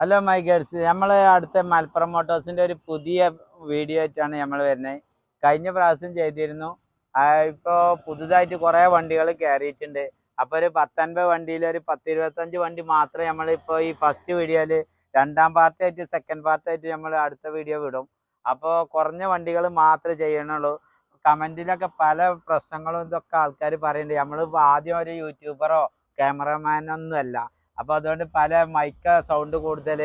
Hello my girls നമ്മൾ അടുത്ത മലപ്പുറം മോട്ടോഴ്സിന്റെ ഒരു പുതിയ വീഡിയോ ആയിട്ടാണ് നമ്മൾ വരുന്നത് കഴിഞ്ഞ പ്രാവശ്യം ചെയ്തിരുന്നു. ഇപ്പോൾ പുതുതായിട്ട് കുറേ വണ്ടികൾ കയറിയിട്ടുണ്ട് അപ്പോൾ ഒരു പത്തൊൻപത് വണ്ടിയിൽ ഒരു പത്ത് ഇരുപത്തഞ്ച് വണ്ടി മാത്രമേ നമ്മളിപ്പോൾ ഈ ഫസ്റ്റ് വീഡിയോയിൽ രണ്ടാം പാർട്ടായിട്ട് സെക്കൻഡ് പാർട്ടായിട്ട് നമ്മൾ അടുത്ത വീഡിയോ വിടും. അപ്പോൾ കുറഞ്ഞ വണ്ടികൾ മാത്രമേ ചെയ്യണുള്ളൂ. കമന്റിലൊക്കെ പല പ്രശ്നങ്ങളും ഇതൊക്കെ ആൾക്കാർ പറയുന്നുണ്ട് നമ്മൾ ആദ്യം ഒരു യൂട്യൂബറോ ക്യാമറമാനൊന്നും അല്ല. അപ്പൊ അതുകൊണ്ട് പല മൈക്ക സൗണ്ട് കൂടുതൽ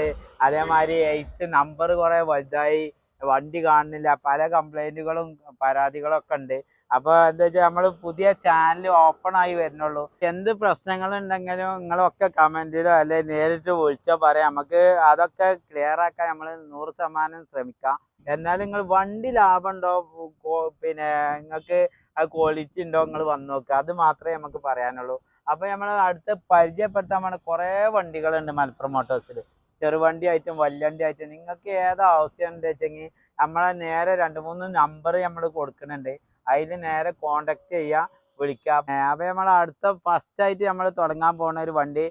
അതേമാതിരി എയ്റ്റ് നമ്പർ കുറെ വലുതായി വണ്ടി കാണുന്നില്ല പല കംപ്ലൈന്റുകളും പരാതികളും ഒക്കെ ഉണ്ട്. അപ്പൊ എന്താ വെച്ചാൽ നമ്മൾ പുതിയ ചാനൽ ഓപ്പൺ ആയി വരുന്നുള്ളൂ. എന്ത് പ്രശ്നങ്ങൾ ഉണ്ടെങ്കിലും നിങ്ങളൊക്കെ കമന്റിലോ അല്ലെ നേരിട്ട് വിളിച്ചോ പറയാം. നമുക്ക് അതൊക്കെ ക്ലിയർ ആക്കാൻ നമ്മൾ നൂറ് ശതമാനം ശ്രമിക്കാം. എന്നാലും നിങ്ങൾ വണ്ടി ലാഭം ഉണ്ടോ? പിന്നെ നിങ്ങൾക്ക് ക്വാളിറ്റി ഉണ്ടോ? നിങ്ങൾ വന്നു നോക്കുക അത് മാത്രമേ നമുക്ക് പറയാനുള്ളൂ. അപ്പൊ നമ്മൾ അടുത്ത് പരിചയപ്പെടുത്താൻ വേണ്ട കുറേ വണ്ടികളുണ്ട് മലപ്പുറം മോട്ടോഴ്സിൽ ചെറുവണ്ടി ആയിട്ടും വണ്ടി ആയിട്ടും നിങ്ങൾക്ക് ഏതാ എന്താ വെച്ചെങ്കിൽ നമ്മളെ നേരെ രണ്ട് മൂന്ന് നമ്പർ നമ്മൾ കൊടുക്കുന്നുണ്ട്. അതിൽ നേരെ കോണ്ടാക്ട് ചെയ്യുക വിളിക്കാം. അപ്പോൾ നമ്മൾ അടുത്ത ഫസ്റ്റ് ആയിട്ട് നമ്മൾ തുടങ്ങാൻ പോകുന്ന ഒരു വണ്ടി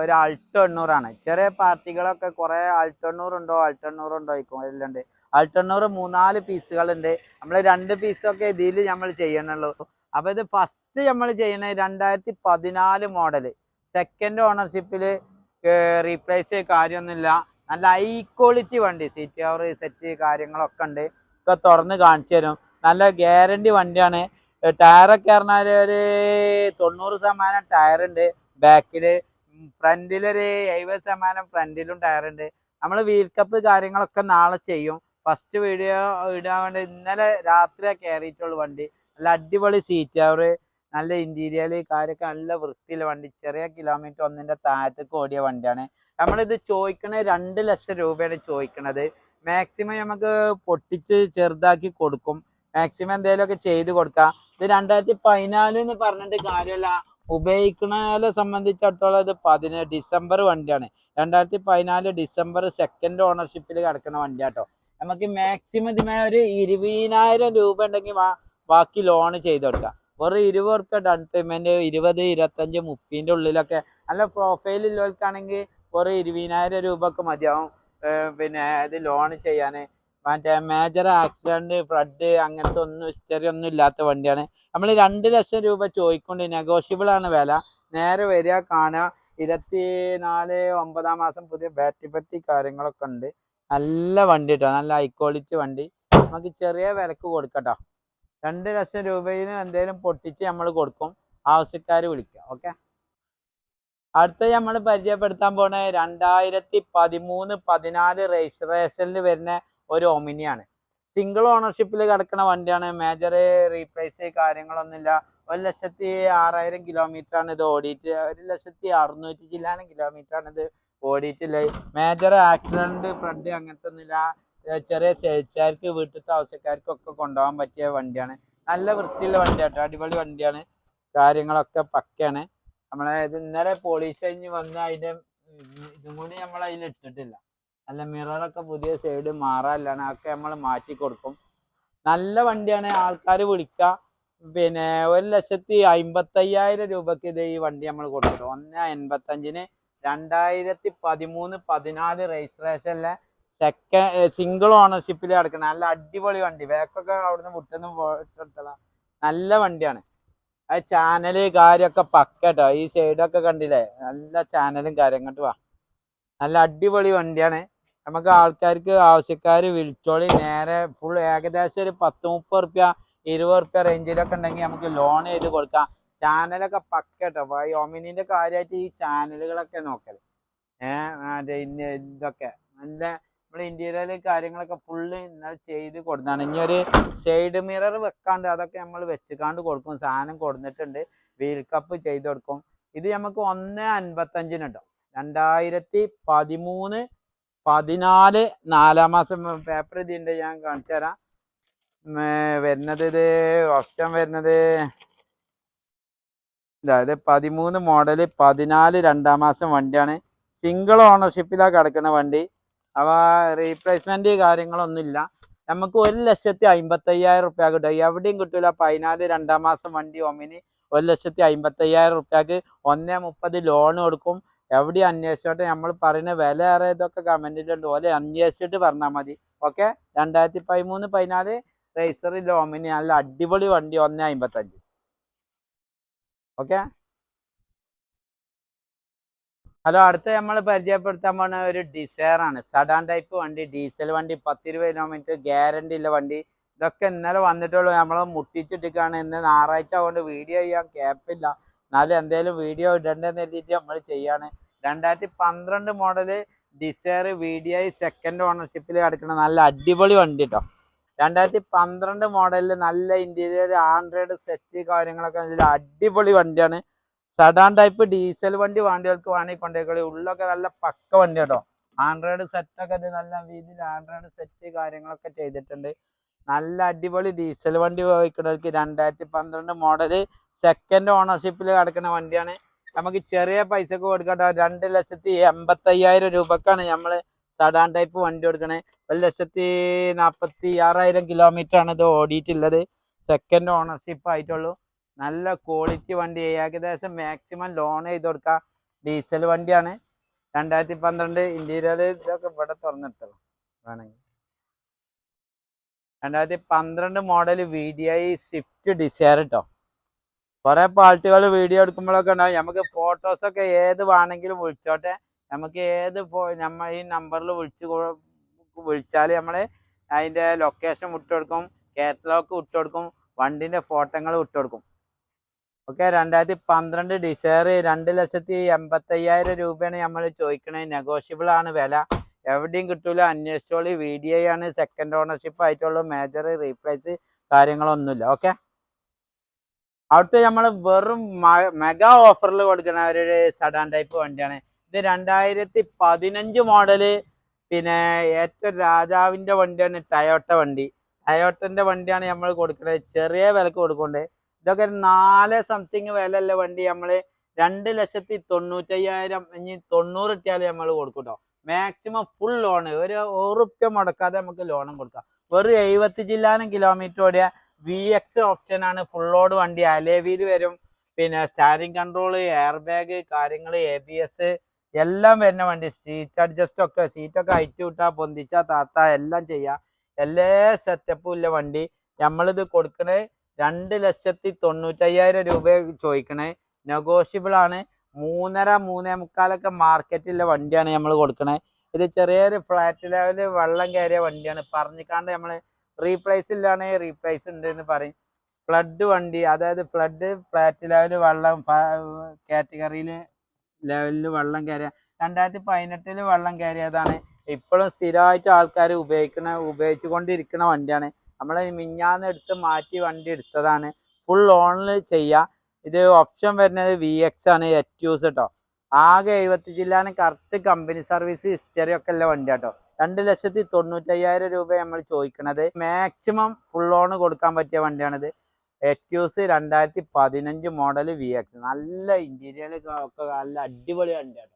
ഒരു അൾട്ടോ എണ്ണൂറാണ്. ചെറിയ പാർട്ടികളൊക്കെ കുറേ അൾട്ടോ എണ്ണൂറുണ്ടോ അൾട്ടോ എണ്ണൂറുണ്ടോ എല്ലാം ഉണ്ട് അൾട്ടോ എണ്ണൂറ് മൂന്നാൽ പീസുകളുണ്ട് നമ്മൾ രണ്ട് പീസൊക്കെ ഇതിൽ നമ്മൾ ചെയ്യണുള്ളൂ. അപ്പോൾ ഇത് ഫസ്റ്റ് നമ്മൾ ചെയ്യുന്നത് രണ്ടായിരത്തി പതിനാല് മോഡൽ സെക്കൻഡ് ഓണർഷിപ്പിൽ റീപ്ലേസ് കാര്യമൊന്നുമില്ല. നല്ല ഹൈ ക്വാളിറ്റി വണ്ടി സീറ്റ് കവർ സെറ്റ് കാര്യങ്ങളൊക്കെ ഉണ്ട്. ഒക്കെ തുറന്ന് കാണിച്ചു തരും. നല്ല ഗ്യാരണ്ടി വണ്ടിയാണ്. ടയറൊക്കെ പറഞ്ഞാൽ ഒരു തൊണ്ണൂറ് ശതമാനം ടയർ ഉണ്ട്. ബാക്കിൽ ഫ്രണ്ടിലൊരു എഴുപത് ശതമാനം ഫ്രണ്ടിലും ടയർ ഉണ്ട്. നമ്മൾ വീൽ കപ്പ് കാര്യങ്ങളൊക്കെ നാളെ ചെയ്യും. ഫസ്റ്റ് വീഡിയോ ഇടാൻ വേണ്ടി ഇന്നലെ രാത്രി കയറിയിട്ടുള്ളൂ വണ്ടി. നല്ല അടിപൊളി സീറ്റ് കവർ നല്ല ഇന്റീരിയർ കാര്യമൊക്കെ നല്ല വൃത്തിയില്ല വണ്ടി ചെറിയ കിലോമീറ്റർ ഒന്നിന്റെ താഴത്തേക്ക് ഓടിയ വണ്ടിയാണ്. നമ്മളിത് ചോദിക്കണത് രണ്ട് ലക്ഷം രൂപയാണ് ചോദിക്കണത്. മാക്സിമം നമുക്ക് പൊട്ടിച്ച് ചെറുതാക്കി കൊടുക്കും. മാക്സിമം എന്തെങ്കിലുമൊക്കെ ചെയ്ത് കൊടുക്കാം. ഇത് രണ്ടായിരത്തി പതിനാല് എന്ന് പറഞ്ഞിട്ട് കാര്യമല്ല ഉപയോഗിക്കുന്നതിനെ സംബന്ധിച്ചിടത്തോളം ഇത് പതിനേഴ് ഡിസംബർ വണ്ടിയാണ്. രണ്ടായിരത്തി പതിനാല് ഡിസംബർ സെക്കൻഡ് ഓണർഷിപ്പിൽ കിടക്കുന്ന വണ്ടിയാട്ടോ. നമുക്ക് മാക്സിമം ഇതിമേ ഒരു ഇരുപതിനായിരം രൂപ ഉണ്ടെങ്കിൽ ബാക്കി ലോൺ ചെയ്ത് കൊടുക്കാം. വെറും ഇരുപത് റുപ്യ ഡൗൺ പേയ്മെന്റ് ഇരുപത് ഇരുപത്തഞ്ച് മുപ്പതിന്റെ ഉള്ളിലൊക്കെ അല്ല പ്രൊഫൈൽ ഉള്ളവർക്കാണെങ്കിൽ വെറും ഇരുപതിനായിരം രൂപക്ക് മതിയാവും. പിന്നെ ഇത് ലോൺ ചെയ്യാൻ മറ്റേ മേജർ ആക്സിഡന്റ് ഫ്ലഡ് അങ്ങനത്തെ ഒന്നും ഹിസ്റ്ററി ഒന്നും ഇല്ലാത്ത വണ്ടിയാണ്. നമ്മൾ രണ്ട് ലക്ഷം രൂപ ചോദിക്കൊണ്ട് നെഗോഷ്യബിൾ ആണ് വില. നേരെ വരിക കാണുക. ഇരുപത്തി നാല് ഒമ്പതാം മാസം പുതിയ ബാറ്ററി പറ്റി കാര്യങ്ങളൊക്കെ ഉണ്ട്. നല്ല വണ്ടി കേട്ടോ നല്ല ഹൈ ക്വാളിറ്റി വണ്ടി. നമുക്ക് ചെറിയ വിലക്ക് കൊടുക്കട്ടോ രണ്ട് ലക്ഷം രൂപയിൽ എന്തെങ്കിലും പൊട്ടിച്ച് നമ്മൾ കൊടുക്കും. ആവശ്യക്കാർ വിളിക്കുക ഓക്കെ? അടുത്ത നമ്മൾ പരിചയപ്പെടുത്താൻ പോണ രണ്ടായിരത്തി പതിമൂന്ന് പതിനാല് രജിസ്ട്രേഷനിൽ വരുന്ന ഒരു ഒമിനിയാണ്. സിംഗിൾ ഓണർഷിപ്പിൽ കിടക്കുന്ന വണ്ടിയാണ്. മേജർ റീപ്ലേസ് കാര്യങ്ങളൊന്നുമില്ല. ഒരു ലക്ഷത്തി ആറായിരം കിലോമീറ്റർ ആണ് ഇത് ഓടിയിട്ട്. ഒരു ലക്ഷത്തി അറുന്നൂറ്റി ചില്ലാനം കിലോമീറ്റർ ആണ് ഇത് ഓടിയിട്ടുള്ളത്. മേജർ ആക്സിഡന്റ് ഫ്രണ്ട് അങ്ങനത്തെ ഒന്നുമില്ല ചെറിയ സെയിൽസുകാർക്ക് വീട്ടിലത്തെ ആവശ്യക്കാർക്കും ഒക്കെ കൊണ്ടുപോകാൻ പറ്റിയ വണ്ടിയാണ്. നല്ല വൃത്തിയുള്ള വണ്ടിയാട്ടോ. അടിപൊളി വണ്ടിയാണ്. കാര്യങ്ങളൊക്കെ പക്കയാണ്. നമ്മളെ ഇത് ഇന്നലെ പോളീസ് കഴിഞ്ഞ് വന്ന് അതിന്റെ ഇതും കൂടി നമ്മൾ അതിൽ ഇട്ടിട്ടില്ല. നല്ല മിററൊക്കെ പുതിയ സൈഡ് മാറാല്ലാണ് അതൊക്കെ നമ്മൾ മാറ്റി കൊടുക്കും. നല്ല വണ്ടിയാണ്. ആൾക്കാർ വിളിക്കുക പിന്നെ ഒരു ലക്ഷത്തി അമ്പത്തയ്യായിരം രൂപക്ക് ഇത് ഈ വണ്ടി നമ്മൾ കൊടുക്കും ഒന്ന് എൺപത്തഞ്ചിന് രണ്ടായിരത്തി പതിമൂന്ന് പതിനാല് രജിസ്ട്രേഷനിലെ സെക്കൻഡ് സിംഗിൾ ഓണർഷിപ്പിൽ കിടക്കണം നല്ല അടിപൊളി വണ്ടി. വേക്കൊക്കെ അവിടുന്ന് വിട്ടുന്ന് പോയിട്ടെടുത്തതാ. നല്ല വണ്ടിയാണ്. ആ ചാനൽ കാര്യമൊക്കെ പക്കട്ടോ. ഈ സൈഡൊക്കെ കണ്ടില്ലേ? നല്ല ചാനലും കാര്യം ഇങ്ങോട്ട് വാ. നല്ല അടിപൊളി വണ്ടിയാണ്. നമുക്ക് ആൾക്കാർക്ക് ആവശ്യക്കാർ വിളിച്ചോളി. നേരെ ഫുൾ ഏകദേശം ഒരു പത്ത് മുപ്പത് റുപ്യ ഇരുപത് റുപ്യ റേഞ്ചിലൊക്കെ ഉണ്ടെങ്കിൽ നമുക്ക് ലോൺ ചെയ്ത് കൊടുക്കാം. ചാനലൊക്കെ പക്കട്ടോ. ഒമിനിന്റെ കാര്യമായിട്ട് ഈ ചാനലുകളൊക്കെ നോക്കൽ. ഏഹ് ഇതൊക്കെ. നല്ല നമ്മുടെ ഇന്ത്യയിലെ കാര്യങ്ങളൊക്കെ ഫുള്ള് ഇന്നലെ ചെയ്ത് കൊടുത്താണ്. ഇനി ഒരു സൈഡ് മിറർ വെക്കാണ്ട് അതൊക്കെ നമ്മൾ വെച്ചുകാണ്ട് കൊടുക്കും. സാധനം കൊടുത്തിട്ടുണ്ട്. വീൽ കപ്പ് ചെയ്ത് കൊടുക്കും. ഇത് നമുക്ക് ഒന്ന് അൻപത്തഞ്ചിന് കേട്ടോ. രണ്ടായിരത്തി പതിമൂന്ന് പതിനാല് നാലാം മാസം പേപ്പർ ഇതിന്റെ ഞാൻ കാണിച്ചു തരാം. വരുന്നത് ഇത് വർഷം വരുന്നത് അതായത് പതിമൂന്ന് മോഡൽ പതിനാല് രണ്ടാം മാസം വണ്ടിയാണ്. സിംഗിൾ ഓണർഷിപ്പിലാണ് കിടക്കുന്ന വണ്ടി. അവ റീപ്ലേസ്മെന്റ് കാര്യങ്ങളൊന്നുമില്ല. നമുക്ക് ഒരു ലക്ഷത്തി അമ്പത്തയ്യായിരം റുപ്യ കിട്ടും എവിടെയും കിട്ടൂല. പതിനാല് രണ്ടാം മാസം വണ്ടി ഒമിന് ഒരു ലക്ഷത്തി അമ്പത്തയ്യായിരം റുപ്യക്ക് ഒന്നേ മുപ്പത് ലോൺ കൊടുക്കും. എവിടെ അന്വേഷിച്ചോട്ടെ. നമ്മൾ പറയുന്ന വില ഏറെ ഇതൊക്കെ കമന്റിലുണ്ട് ഓലെ അന്വേഷിച്ചിട്ട് പറഞ്ഞാൽ മതി. ഓക്കെ രണ്ടായിരത്തി പതിമൂന്ന് പതിനാല് റേസറിൽ ലോമിനി നല്ല അടിപൊളി വണ്ടി ഒന്നേ അമ്പത്തഞ്ച് ഓക്കെ ഹലോ അടുത്ത നമ്മൾ പരിചയപ്പെടുത്താൻ പോണ ഒരു ഡിസയർ ആണ്. സഡാൻ ടൈപ്പ് വണ്ടി ഡീസൽ വണ്ടി പത്തിരുപത് കിലോമീറ്റർ ഗ്യാരണ്ടി ഉള്ള വണ്ടി. ഇതൊക്കെ ഇന്നലെ വന്നിട്ടുള്ളൂ. നമ്മൾ മുട്ടിച്ചിട്ടിക്കാണ് ഇന്ന് ഞായറാഴ്ച കൊണ്ട് വീഡിയോ ചെയ്യാൻ ക്യാപ്പില്ല എന്നാലും എന്തേലും വീഡിയോ ഇടണ്ടെന്ന് എഴുതിയിട്ട് നമ്മൾ ചെയ്യാണ്. രണ്ടായിരത്തി പന്ത്രണ്ട് model Dzire V D I second ഓണർഷിപ്പിൽ കിടക്കുന്ന നല്ല അടിപൊളി വണ്ടി കേട്ടോ രണ്ടായിരത്തി പന്ത്രണ്ട് മോഡലിൽ നല്ല ഇന്റീരിയർ ആൻഡ്രോയിഡ് സെറ്റ് കാര്യങ്ങളൊക്കെ അടിപൊളി വണ്ടിയാണ്. സഡാൻ ടൈപ്പ് ഡീസൽ വണ്ടി വണ്ടികൾക്ക് വേണമെങ്കിൽ കൊണ്ടുപോയി ഉള്ളൊക്കെ നല്ല പക്ക വണ്ടി കേട്ടോ. ആൻഡ്രോയിഡ് സെറ്റൊക്കെ നല്ല രീതിയിൽ ആൻഡ്രോയിഡ് സെറ്റ് കാര്യങ്ങളൊക്കെ ചെയ്തിട്ടുണ്ട്. നല്ല അടിപൊളി ഡീസൽ വണ്ടി ഉപയോഗിക്കുന്നവർക്ക് രണ്ടായിരത്തി പന്ത്രണ്ട് മോഡൽ സെക്കൻഡ് ഓണർഷിപ്പിൽ കിടക്കുന്ന വണ്ടിയാണ്. നമുക്ക് ചെറിയ പൈസക്ക് കൊടുക്കട്ടോ രണ്ട് ലക്ഷത്തി എൺപത്തയ്യായിരം രൂപക്കാണ് നമ്മൾ സഡാൻ ടൈപ്പ് വണ്ടി കൊടുക്കണേ. ഒരു ലക്ഷത്തി നാൽപ്പത്തി ആറായിരം കിലോമീറ്റർ ആണ് ഇത് ഓടിയിട്ടുള്ളത്. സെക്കൻഡ് ഓണർഷിപ്പ് ആയിട്ടുള്ളൂ. നല്ല ക്വാളിറ്റി വണ്ടി. ഏകദേശം മാക്സിമം ലോൺ ചെയ്ത് കൊടുക്കുക ഡീസൽ വണ്ടിയാണ്. രണ്ടായിരത്തി പന്ത്രണ്ട് ഇന്റീരിയർ ഇതൊക്കെ ഇവിടെ തുറന്നെടുത്തോളൂ വേണമെങ്കിൽ. രണ്ടായിരത്തി പന്ത്രണ്ട് model V D I Swift Dzire കേട്ടോ കുറെ പാർട്ടികൾ വീഡിയോ എടുക്കുമ്പോഴൊക്കെ ഉണ്ടാവും. നമുക്ക് ഫോട്ടോസൊക്കെ ഏത് വേണമെങ്കിലും വിളിച്ചോട്ടെ. നമുക്ക് ഏത് നമ്മ ഈ നമ്പറിൽ വിളിച്ച് വിളിച്ചാൽ നമ്മൾ അതിന്റെ ലൊക്കേഷൻ വിട്ടുകൊടുക്കും കാറ്റലോഗ് വിട്ടുകൊടുക്കും വണ്ടിന്റെ ഫോട്ടോകൾ വിട്ടുകൊടുക്കും ഓക്കെ രണ്ടായിരത്തി പന്ത്രണ്ട് ഡിസയർ രണ്ട് ലക്ഷത്തി എൺപത്തയ്യായിരം രൂപയാണ് നമ്മൾ ചോദിക്കണത് നെഗോഷ്യബിൾ ആണ് വില. എവിടെയും കിട്ടൂല. അന്വേഷിച്ചോളി. വി ഡി ഐ ആണ്. സെക്കൻഡ് ഓണർഷിപ്പ് ആയിട്ടുള്ളൂ. മേജർ റീപ്ലേസ് കാര്യങ്ങളൊന്നുമില്ല. ഓക്കെ? അവിടുത്തെ നമ്മൾ വെറും മെഗാ ഓഫറിൽ കൊടുക്കുന്ന ഒരു സഡാൻ ടൈപ്പ് വണ്ടിയാണ്. ഇത് രണ്ടായിരത്തി പതിനഞ്ച് മോഡൽ പിന്നെ ഏറ്റവും രാജാവിന്റെ വണ്ടിയാണ് ടയോട്ട വണ്ടി. ടയോട്ടന്റെ വണ്ടിയാണ് നമ്മൾ കൊടുക്കുന്നത് ചെറിയ വിലക്ക് കൊടുക്കുന്നുണ്ട്. ഇതൊക്കെ നാല് സംതിങ് വിലയുള്ള വണ്ടി നമ്മൾ രണ്ട് ലക്ഷത്തി തൊണ്ണൂറ്റയ്യായിരം ഇനി തൊണ്ണൂറ് ഇട്ടിയാൽ നമ്മൾ കൊടുക്കും കേട്ടോ മാക്സിമം ഫുൾ ലോണ് ഒരു ഉറുപ്പ്യ മുടക്കാതെ നമുക്ക് ലോണും കൊടുക്കാം. വെറും എഴുപത്തി ജില്ലാനും കിലോമീറ്റർ ഓടിയ വി എക്സ് ഓപ്ഷൻ ആണ് ഫുൾ ലോഡ് വണ്ടി. അലേവിയിൽ വരും. പിന്നെ സ്റ്റാരിങ് കൺട്രോൾ എയർ ബാഗ് കാര്യങ്ങൾ എ ബി എസ് എല്ലാം വരുന്ന വണ്ടി. സീറ്റ് അഡ്ജസ്റ്റ് ഒക്കെ സീറ്റൊക്കെ അയച്ചു വിട്ടാ പൊന്തിച്ചാ താത്ത എല്ലാം ചെയ്യാം. എല്ലാ സെറ്റപ്പും ഇല്ല വണ്ടി. നമ്മളിത് കൊടുക്കണേ രണ്ട് ലക്ഷത്തി തൊണ്ണൂറ്റയ്യായിരം രൂപ ചോദിക്കണേ. നെഗോഷ്യബിൾ ആണ്. മൂന്നര മൂന്നേ മുക്കാലൊക്കെ മാർക്കറ്റിലെ വണ്ടിയാണ് നമ്മൾ കൊടുക്കണേ. ഇത് ചെറിയൊരു ഫ്ലാറ്റ് ലെവൽ വെള്ളം കയറിയ വണ്ടിയാണ്. പറഞ്ഞിക്കാണ്ട് നമ്മൾ റീപ്ലേസ് ഇല്ലാണെ റീപ്ലേസ് ഉണ്ട് എന്ന് പറയും. ഫ്ലഡ് വണ്ടി അതായത് ഫ്ലഡ് ഫ്ലാറ്റ് ലെവൽ വെള്ളം കാറ്റഗറിയിൽ ലെവലിൽ വെള്ളം കയറിയ രണ്ടായിരത്തി പതിനെട്ടിൽ വെള്ളം കയറിയതാണ്. ഇപ്പോഴും സ്ഥിരമായിട്ട് ആൾക്കാർ ഉപയോഗിക്കുന്ന ഉപയോഗിച്ചുകൊണ്ടിരിക്കുന്ന വണ്ടിയാണ്. നമ്മൾ മിഞ്ഞാന്ന് എടുത്ത് മാറ്റി വണ്ടി എടുത്തതാണ്. ഫുൾ ഓണിൽ ചെയ്യുക ഇത് ഓപ്ഷൻ വരുന്നത് വി എക്സ് ആണ് എറ്റ്യൂസ് കേട്ടോ ആകെ എഴുപത്തി ജില്ലാന് കറക്റ്റ് കമ്പനി സർവീസ് ഹിസ്റ്ററി ഒക്കെ ഉള്ള വണ്ടി കേട്ടോ രണ്ട് ലക്ഷത്തി തൊണ്ണൂറ്റയ്യായിരം രൂപ നമ്മൾ ചോദിക്കണത്. മാക്സിമം ഫുൾ ഓൺ കൊടുക്കാൻ പറ്റിയ വണ്ടിയാണിത്. എറ്റ്യൂസ് രണ്ടായിരത്തി പതിനഞ്ച് മോഡൽ വി എക്സ് നല്ല ഇന്റീരിയർ ഒക്കെ നല്ല അടിപൊളി വണ്ടിയാണ്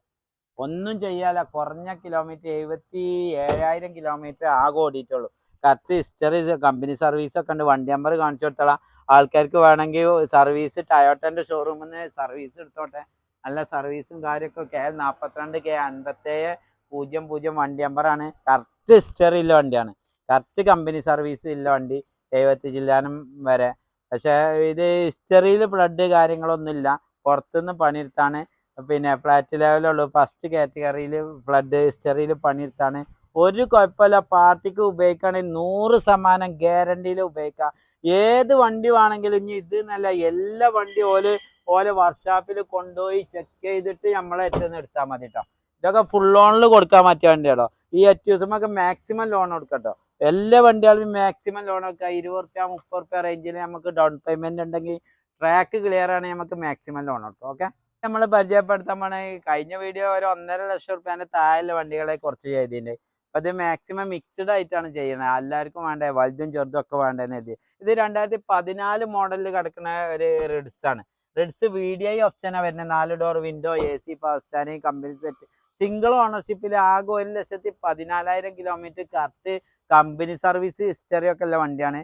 ഒന്നും ചെയ്യാല കുറഞ്ഞ കിലോമീറ്റർ എഴുപത്തി ഏഴായിരം കിലോമീറ്റർ ആകെ ഓടിയിട്ടുള്ളൂ. കറക്റ്റ് ഹിസ്റ്ററി കമ്പനി സർവീസ് ഒക്കെ ഉണ്ട്. വണ്ടി നമ്പർ കാണിച്ചു കൊടുത്തോളാം. ആൾക്കാർക്ക് വേണമെങ്കിൽ സർവീസ് ടയോട്ടന്റെ ഷോറൂമിൽ നിന്ന് സർവീസ് എടുത്തോട്ടെ. നല്ല സർവീസും കാര്യമൊക്കെ കെ നാൽപ്പത്തിരണ്ട് കെ അൻപത്തേഴ് പൂജ്യം പൂജ്യം വണ്ടി നമ്പറാണ് കറക്റ്റ് ഹിസ്റ്ററി ഉള്ള വണ്ടിയാണ്. കറക്റ്റ് കമ്പനി സർവീസ് ഉള്ള വണ്ടി എഴുപത്തി ജില്ലാനും വരെ. പക്ഷേ ഇത് ഹിസ്റ്ററിയിൽ ഫ്ലഡ് കാര്യങ്ങളൊന്നുമില്ല പുറത്തുനിന്ന് പണിയെടുത്താണ്. പിന്നെ ഫ്ലാറ്റ് ലെവലുള്ളൂ ഫസ്റ്റ് കാറ്റഗറിയിൽ ഫ്ലഡ് ഹിസ്റ്ററിയിൽ പണിയെടുത്താണ്. ഒരു കുഴപ്പമില്ല. പാർട്ടിക്ക് ഉപയോഗിക്കുകയാണെങ്കിൽ നൂറ് ശതമാനം ഗ്യാരണ്ടിയിൽ ഉപയോഗിക്കാം. ഏത് വണ്ടി വേണമെങ്കിലും ഇനി ഇത് എന്നല്ല എല്ലാ വണ്ടി ഓൽ ഓലെ വർക്ക്ഷോപ്പിൽ കൊണ്ടുപോയി ചെക്ക് ചെയ്തിട്ട് നമ്മളെ എത്തുന്ന എടുത്താൽ മതി കേട്ടോ ഇതൊക്കെ ഫുൾ ലോണിൽ കൊടുക്കാൻ പറ്റിയ വണ്ടിയാണോ ഈ എറ്റ്യൂസുമൊക്കെ മാക്സിമം ലോൺ കൊടുക്കട്ടോ. എല്ലാ വണ്ടികളും മാക്സിമം ലോൺ കൊടുക്കുക. ഇരുപത് റുപ്യ മുപ്പത് റുപ്യ റേഞ്ചിൽ നമുക്ക് ഡൗൺ പേയ്മെന്റ് ഉണ്ടെങ്കിൽ ട്രാക്ക് ക്ലിയർ ആണെങ്കിൽ നമുക്ക് മാക്സിമം ലോൺ കൊടുക്കും. ഓക്കെ നമ്മൾ പരിചയപ്പെടുത്താൻ പോണ കഴിഞ്ഞ വീഡിയോ ഒരു ഒന്നര ലക്ഷം റുപ്യേന്റെ താഴെയുള്ള വണ്ടികളെ കുറച്ച് ചെയ്തിട്ടുണ്ട്. ഇത് മാക്സിമം മിക്സ്ഡ് ആയിട്ടാണ് ചെയ്യുന്നത് എല്ലാവർക്കും വേണ്ടേ? വലുതും ചെറുതും ഒക്കെ വേണ്ടതെന്ന് കരുതി. ഇത് രണ്ടായിരത്തി പതിനാല് മോഡലിൽ കിടക്കുന്ന ഒരു റിഡ്സ് ആണ്. റിഡ്സ് വി ഡി ഐ ഓപ്ഷനാണ് വരുന്നത് നാല് door window A C power company set single ഓണർഷിപ്പിൽ ആകെ ഒരു ലക്ഷത്തി പതിനാലായിരം kilometre correct company service history ഒക്കെ ഉള്ള വണ്ടിയാണ്.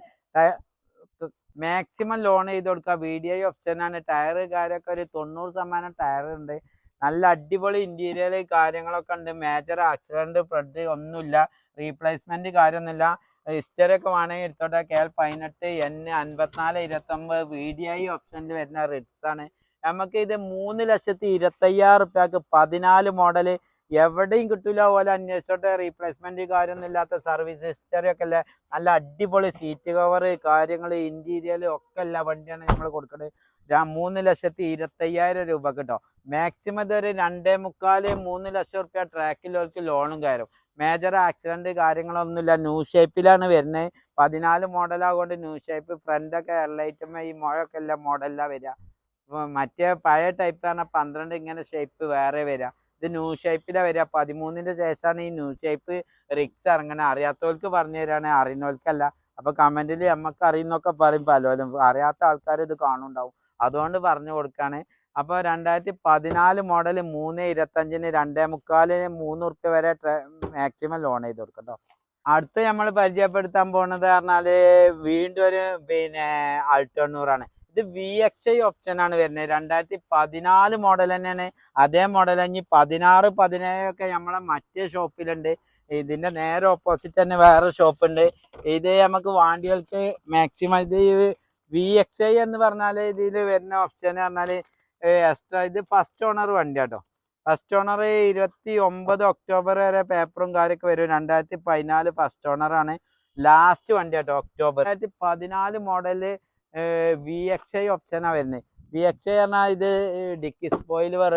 മാക്സിമം ലോൺ ചെയ്ത് കൊടുക്കുക വി ഡി ഐ ഓപ്ഷനാണ് ടയർ കാര്യമൊക്കെ ഒരു തൊണ്ണൂറ് ശതമാനം ടയർ ഉണ്ട് നല്ല അടിപൊളി ഇന്റീരിയർ കാര്യങ്ങളൊക്കെ ഉണ്ട്. മേജർ ആക്സിഡന്റ് ഫ്ലഡ് ഒന്നുമില്ല. റീപ്ലേസ്മെന്റ് കാര്യമൊന്നുമില്ല. ഹിസ്റ്ററി ഒക്കെ വേണമെങ്കിൽ എടുത്തോട്ടെ. കെ എൽ പതിനെട്ട് എൻ അൻപത്തിനാല് ഇരുപത്തൊമ്പത് വി ഡി ഐ ഓപ്ഷനിൽ വരുന്ന റിറ്റ്സ് ആണ്. നമുക്ക് ഇത് മൂന്ന് ലക്ഷത്തി ഇരുപത്തയ്യായിരം റുപ്യക്ക് പതിനാല് മോഡൽ എവിടെയും കിട്ടൂല പോലെ അന്വേഷിച്ചോട്ടെ. റീപ്ലേസ്മെന്റ് കാര്യമൊന്നും ഇല്ലാത്ത സർവീസ് ഹിസ്റ്ററി ഒക്കെ അല്ലേ? നല്ല അടിപൊളി സീറ്റ് കവർ കാര്യങ്ങൾ ഇന്റീരിയർ ഒക്കെ എല്ലാ വണ്ടിയാണ് നമ്മൾ കൊടുക്കുന്നത് മൂന്ന് ലക്ഷത്തി ഇരുപത്തയ്യായിരം രൂപ കിട്ടും. മാക്സിമം ഇതൊരു രണ്ടേ മുക്കാൽ മൂന്ന് ലക്ഷം റുപ്യ ട്രാക്കിലേക്ക് ലോണും കയറും. മേജർ ആക്സിഡന്റ് കാര്യങ്ങളൊന്നുമില്ല. ന്യൂ ഷേപ്പിലാണ് വരുന്നത് പതിനാല് മോഡലാകൊണ്ട് ന്യൂ ഷേപ്പ് ഫ്രണ്ടൊക്കെ എയർലൈറ്റും ഈ മുഴൊക്കെ എല്ലാം മോഡലിലാണ് വരിക മറ്റേ പഴയ ടൈപ്പ് പറഞ്ഞാൽ പന്ത്രണ്ട് ഇങ്ങനെ ഷേപ്പ് വേറെ വരിക ഇത് ന്യൂ ഷേപ്പിലാണ് വരിക പതിമൂന്നിന്റെ ശേഷമാണ് ഈ ന്യൂ ഷേപ്പ് റിക്സ് ഇറങ്ങണ അറിയാത്തവർക്ക് പറഞ്ഞു തരാണ്. അറിയുന്നവർക്കല്ല അപ്പോൾ കമന്റിൽ നമുക്ക് അറിയുന്നൊക്കെ പറയും. പലരും അറിയാത്ത ആൾക്കാർ ഇത് കാണുന്നുണ്ടാവും അതുകൊണ്ട് പറഞ്ഞു കൊടുക്കാണ്. അപ്പൊ രണ്ടായിരത്തി പതിനാല് മോഡൽ മൂന്ന് ഇരുപത്തഞ്ചിന് രണ്ടേ മുക്കാലിന് മൂന്ന് ഉറുപ്പ്യ വരെ മാക്സിമം ലോൺ ചെയ്ത് കൊടുക്കും കേട്ടോ അടുത്ത് നമ്മൾ പരിചയപ്പെടുത്താൻ പോണത് പറഞ്ഞാൽ വീണ്ടും ഒരു പിന്നെ അൾട്ടണ്ണൂറാണ് ഇത് വി എക്സ് ഐ ഓപ്ഷൻ ആണ് വരുന്നത്. രണ്ടായിരത്തി പതിനാല് മോഡൽ തന്നെയാണ്. അതേ മോഡൽ ഇനി പതിനാറ് പതിനേഴ് ഒക്കെ നമ്മളെ മറ്റേ ഷോപ്പിലുണ്ട് ഇതിന്റെ നേരെ ഓപ്പോസിറ്റ് തന്നെ വേറെ ഷോപ്പ് ഉണ്ട്. ഇത് നമുക്ക് വാണ്ടികൾക്ക് മാക്സിമം ഇത് വി എക്സ് ഐ എന്ന് പറഞ്ഞാൽ ഇതിൽ വരുന്ന ഓപ്ഷൻ എന്ന് പറഞ്ഞാൽ എക്സ്ട്രാ ഇത് ഫസ്റ്റ് ഓണർ വണ്ടി കേട്ടോ ഫസ്റ്റ് ഓണർ ഇരുപത്തി ഒമ്പത് ഒക്ടോബർ വരെ പേപ്പറും കാര്യമൊക്കെ വരും. രണ്ടായിരത്തി പതിനാല് ഫസ്റ്റ് ആണ് ലാസ്റ്റ് വണ്ടി കേട്ടോ ഒക്ടോബർ രണ്ടായിരത്തി പതിനാല് മോഡൽ വി എക്സ് ഐ ഓപ്ഷനാണ് വരുന്നത് വി എക്സ് ഐ പറഞ്ഞാൽ ഇത് ഡിക്കി സ്പോയിലർ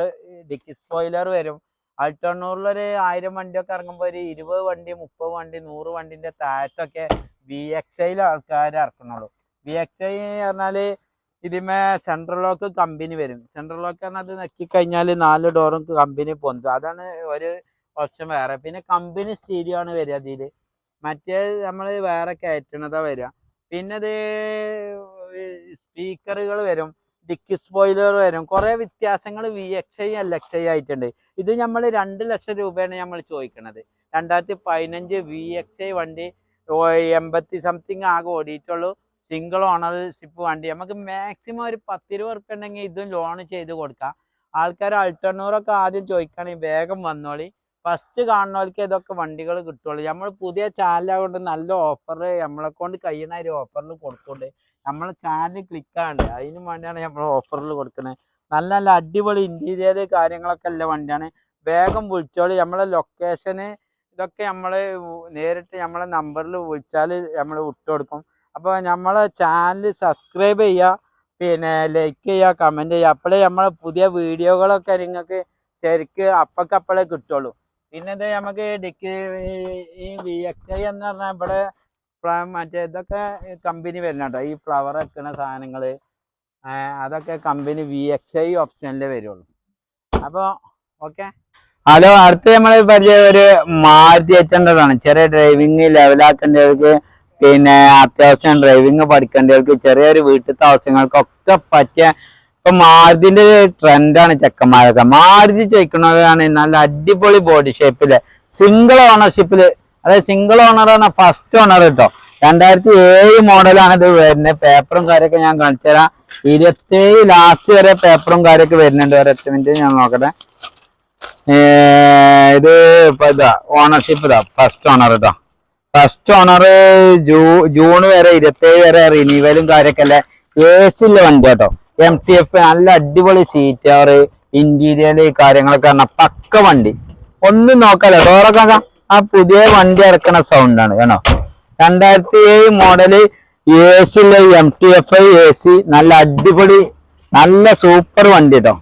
ഡിക്കി സ്പോയിലർ വരും. അൾട്ടണ്ണൂറിലൊരു ആയിരം വണ്ടിയൊക്കെ ഇറങ്ങുമ്പോൾ ഒരു ഇരുപത് വണ്ടി മുപ്പത് വണ്ടി നൂറ് വണ്ടിന്റെ താഴത്തൊക്കെ വി എക്സ് ഐയിൽ ആൾക്കാർ ഇറക്കുന്നുള്ളൂ വി എക്സ് ഐ പറഞ്ഞാൽ ഇതിമേ സെൻട്രൽ ലോക്ക് കമ്പനി വരും. സെൻട്രൽ ലോക്ക് പറഞ്ഞാൽ അത് നെക്കി കഴിഞ്ഞാൽ നാല് ഡോറും കമ്പനി പോകുന്നത് അതാണ് ഒരു ഓപ്ഷൻ വേറെ. പിന്നെ കമ്പനി സ്റ്റീരിയോ ആണ് വരിക അതിൽ മറ്റേ നമ്മൾ വേറെ കയറ്റണതാ വരിക. പിന്നെ ഇത് സ്പീക്കറുകൾ വരും. ഡിക്കി സ്പോയിലർ വരും. കുറേ വ്യത്യാസങ്ങൾ V X I L X I ആയിട്ടുണ്ട്. ഇത് നമ്മൾ രണ്ട് ലക്ഷം രൂപയാണ് നമ്മൾ ചോദിക്കുന്നത് രണ്ടായിരത്തി പതിനഞ്ച് വി എക്സ് ഐ വണ്ടി എൺപത്തി സംതിങ് ആകെ ഓടിയിട്ടുള്ളൂ. സിംഗിൾ ഓണർഷിപ്പ് വണ്ടി. നമുക്ക് മാക്സിമം ഒരു പത്തിരുപത് ഉറുപ്പ്യ ഉണ്ടെങ്കിൽ ഇതും ലോൺ ചെയ്ത് കൊടുക്കാം. ആൾക്കാർ അൾട്ടർനൂറൊക്കെ ആദ്യം ചോദിക്കുകയാണെങ്കിൽ വേഗം വന്നോളി. ഫസ്റ്റ് കാണുന്നവർക്ക് ഇതൊക്കെ വണ്ടികൾ കിട്ടുള്ളൂ. നമ്മൾ പുതിയ ചാനലായതുകൊണ്ട് നല്ല ഓഫർ നമ്മളെ കൊണ്ട് കഴിയുന്ന ഒരു ഓഫറിൽ കൊടുക്കുന്നുണ്ട്. നമ്മളെ ചാനൽ ക്ലിക്ക് ആണ്ട് അതിന് വേണ്ടിയാണ് നമ്മൾ ഓഫറിൽ കൊടുക്കുന്നത് നല്ല നല്ല അടിപൊളി ഇന്റീരിയർ കാര്യങ്ങളൊക്കെ ഉള്ള വണ്ടിയാണ്. വേഗം വിളിച്ചോളി. നമ്മളെ ലൊക്കേഷന് ഇതൊക്കെ നമ്മൾ നേരിട്ട് നമ്മളെ നമ്പറിൽ വിളിച്ചാൽ നമ്മൾ വിട്ടുകൊടുക്കും അപ്പോൾ നമ്മളെ ചാനൽ സബ്സ്ക്രൈബ് ചെയ്യുക പിന്നെ ലൈക്ക് ചെയ്യുക കമന്റ് ചെയ്യുക അപ്പോഴേ നമ്മൾ പുതിയ വീഡിയോകളൊക്കെ നിങ്ങൾക്ക് ശരിക്ക് അപ്പക്കപ്പോഴേ കിട്ടുള്ളൂ. പിന്നെ ഇത് നമുക്ക് ഡിക്കി ഈ വി എക്സ് ഐ എന്ന് പറഞ്ഞാൽ ഇവിടെ മറ്റേ ഇതൊക്കെ കമ്പനി വരുന്നുണ്ടോ? ഈ ഫ്ലവർ വെക്കുന്ന സാധനങ്ങൾ അതൊക്കെ കമ്പനി വി എക്സ് ഐ ഓപ്ഷനിൽ വരുള്ളൂ. അപ്പോൾ ഓക്കെ ഹലോ അടുത്ത് നമ്മൾ പരിചയം ഒരു മാരുതി എച്ചേണ്ടതാണ് ചെറിയ ഡ്രൈവിംഗ് ലെവലാക്കേണ്ടവർക്ക് പിന്നെ അത്യാവശ്യം ഡ്രൈവിംഗ് പഠിക്കേണ്ടവർക്ക് ചെറിയൊരു വീട്ടിലത്തെ ആവശ്യങ്ങൾക്കൊക്കെ പറ്റിയ ഇപ്പൊ മാരുതിന്റെ ട്രെൻഡാണ് ചെക്കന്മാരൊക്കെ. മാരുതി ചോദിക്കുന്നവരാണ് നല്ല അടിപൊളി ബോഡി ഷേപ്പിൽ സിംഗിൾ ഓണർഷിപ്പിൽ അതായത് സിംഗിൾ ഓണർ ആണ് ഫസ്റ്റ് ഓണർ കേട്ടോ രണ്ടായിരത്തി ഏഴ് മോഡലാണ് ഇത് വരുന്നത്. പേപ്പറും കാര്യമൊക്കെ ഞാൻ കാണിച്ചു തരാം. ഇരുപത്തേഴ് ലാസ്റ്റ് വരെ പേപ്പറും കാര്യമൊക്കെ വരുന്നുണ്ട്. ഒരൊറ്റ മിനിറ്റ് ഞാൻ നോക്കട്ടെ. ഇത് ഇപ്പൊ ഇതാ ഓണർഷിപ്പ് ഇതാ ഫസ്റ്റ് ഓണർ കേട്ടോ ഫസ്റ്റ് ഓണർ ജൂ ജൂൺ വരെ ഇരുപത്തേഴ് വരെ റിന്യൂവലും കാര്യമൊക്കെ അല്ലേ? എ സി ഉള്ള വണ്ടി കേട്ടോ. എം ടി എഫ് നല്ല അടിപൊളി സീറ്റാറ് ഇന്റീരിയർ കാര്യങ്ങളൊക്കെ പറഞ്ഞ പക്ക വണ്ടി. ഒന്നും നോക്കാല്ലോ. നോക്കാം. ആ പുതിയ വണ്ടി ഇറക്കണ സൗണ്ട് ആണ് കേട്ടോ. രണ്ടായിരത്തി ഏഴ് മോഡൽ എ സി ഉള്ള M T F I A C നല്ല അടിപൊളി നല്ല സൂപ്പർ വണ്ടി കേട്ടോ.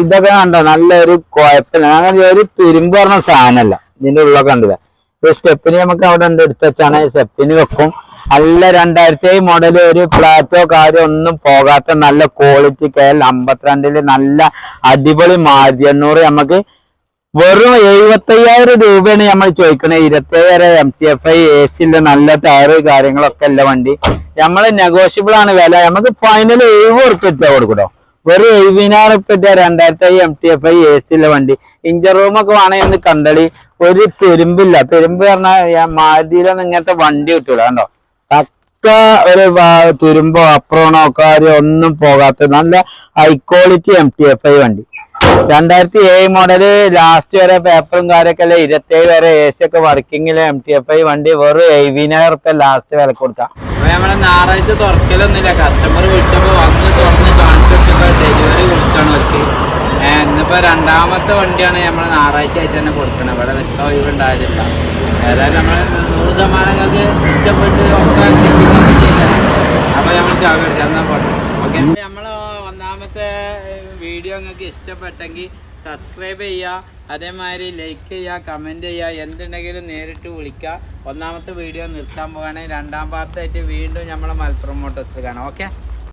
ഇതൊക്കെ കണ്ടോ? നല്ലൊരു കുഴപ്പമില്ല. അങ്ങനെ ഒരു തുരുമ്പ് പറഞ്ഞ സാധനമല്ല. ഇതിന്റെ ഉള്ളൊക്കെ കണ്ടില്ല? ഈ സ്റ്റെപ്പിന് നമുക്ക് അവിടെ ഉണ്ട് എടുത്ത് വെച്ചാണ് സ്റ്റെപ്പിന് വെക്കും. നല്ല രണ്ടായിരത്തി ഏഴ് മോഡൽ ഒരു ഫ്ലാറ്റോ കാര്യം ഒന്നും പോകാത്ത നല്ല ക്വാളിറ്റി കെ എൽ അമ്പത്തിരണ്ടിൽ നല്ല അടിപൊളി മാരുതി എണ്ണൂറ് നമുക്ക് വെറും എഴുപത്തയ്യായിരം രൂപയാണ് നമ്മൾ ചോദിക്കുന്നത് ഇരുപത്തയ്യായിരം M T F I A സിയിലെ നല്ല ടയറ് കാര്യങ്ങളൊക്കെ അല്ല വണ്ടി. നമ്മൾ നെഗോഷ്യബിൾ ആണ് വില. നമുക്ക് ഫൈനൽ എഴുപത് ഉറുപ്പ്യ കൊടുക്കട്ടോ. വെറും എഴുപതിനായിരം ഉറുപ്പ്യ രണ്ടായിരത്തി M T F I A സിയിലെ വണ്ടി. ഇഞ്ചർ റൂമൊക്കെ വേണമെങ്കിൽ കണ്ടളി. ഒരു തുരുമ്പില്ല. തുരുമ്പ് പറഞ്ഞാൽ മാരുതിയിലൊന്നും ഇങ്ങനത്തെ വണ്ടി കിട്ടൂല കണ്ടോ? തക്ക ഒരു തുരുമ്പോ അപ്രോണോ കാര്യോ ഒന്നും പോകാത്ത നല്ല high quality M T F I വണ്ടി. രണ്ടായിരത്തി ഏഴ് മോഡൽ ലാസ്റ്റ് വരെ പേപ്പറും കാര്യമൊക്കെ ഇരുപത്തി ഇരുപത്തേഴ് വരെ എ സി ഒക്കെ വർക്കിംഗിൽ എം ടി എഫ് ഐ വണ്ടി വെറും എഴുപതിനായിരം റുപ്യ ലാസ്റ്റ് വില കൊടുക്കാം. നമ്മളെ ഞായറാഴ്ച തുറക്കലൊന്നുമില്ല. കസ്റ്റമർ വിളിച്ചപ്പോ വന്ന് ഇന്നിപ്പോ രണ്ടാമത്തെ വണ്ടിയാണ് നമ്മൾ ഞായറാഴ്ച ആയിട്ട് തന്നെ കൊടുക്കണം. ഇവിടെ നിൽക്കാൻ ഒഴിവുണ്ടായിരുന്നില്ല. ഏതായാലും നമ്മൾ നൂറ് ശതമാനങ്ങൾക്ക് ഇഷ്ടപ്പെട്ട് അപ്പൊ നമ്മൾ ചാവട്ടെ എന്നാ പോട്ടെ. ഓക്കെ? നമ്മൾ ഒന്നാമത്തെ വീഡിയോ നിങ്ങൾക്ക് ഇഷ്ടപ്പെട്ടെങ്കിൽ സബ്സ്ക്രൈബ് ചെയ്യുക അതേമാതിരി ലൈക്ക് ചെയ്യുക കമന്റ് ചെയ്യുക എന്തുണ്ടെങ്കിലും നേരിട്ട് വിളിക്കുക ഒന്നാമത്തെ വീഡിയോ നിർത്താൻ പോകുകയാണെങ്കിൽ രണ്ടാം പാർട്ടായിട്ട് വീണ്ടും നമ്മളെ മലപ്പുറം മോട്ടോസ് കാണാം. ഓക്കെ?